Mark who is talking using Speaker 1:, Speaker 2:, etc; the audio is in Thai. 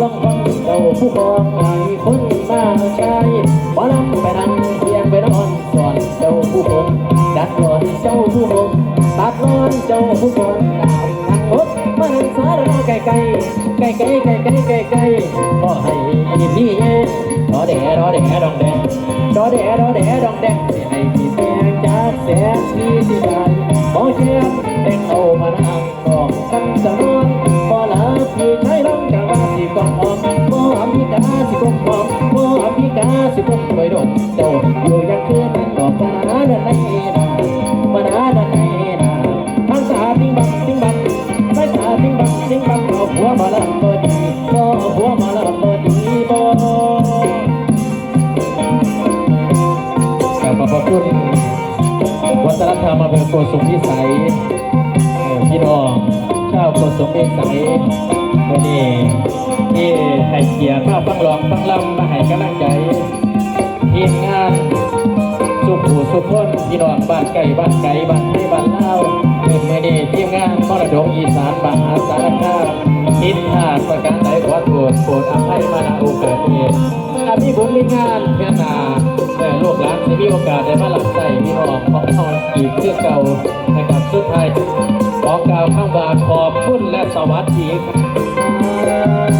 Speaker 1: ลองฟังเจ้าผู้ครองหลายคนมาชายบ่ลำไปนั่งเพียงไปนอนสอนเจ้าผู้คงดัดนอนเจ้าผู้คงตัดนอนเจ้าผู้คงดาวนักรถมาหันสารรอไกลไกลไกลไกลไกลไกลไกลไกลก็ให้พี่เองรอเด้รอเด้ดองแดงรอเด้รอเด้ดองแดง เชียมแดงเอามานั่งกองกันสะนวนบ่ลาพี่ใช้ลำกะว่าสิกองหอมบ่อภิกาสิกองหอมบ่อภิกาสิกองไปดมเจ้าอยู่อยังคืนนั้นดอกปานาดินในนาปานาดินในนาทางสาติงบังติงบังใช้สาติงบังติงบังเอาผัวมาละบ่ดีเอาผัวมาละบ่ดีบ่
Speaker 2: ขอบพระคุณ วัฒนธรรมอำเภอโกสุมพิสัยเอ่อพี่น้องชาวโกสุมพิสัยวันนี้ที่ให้เกียรติมาฟังร้องฟังลำมาให้กำลังใจทีมงานสุขูสุขคนพี่น้องบ้านไก่บ้านไก่บ้านไทยบ้านเล่าเป็นมื่อนี้ทีมงานมรดกอีสานบ้านอาสารคามคิดพลาดประการใดขอโทษโปรดอภัยมาณโอกาสนี้อภิบุญมีงานเพื่อนาแต่ลูกหลาน มีโอกาสได้มาหลับใจมีรองของทอาอีกเพื่อเก่าในการับสุดท้ายขอกล่าวข้างบาขอบคุณและสวัสดีครับ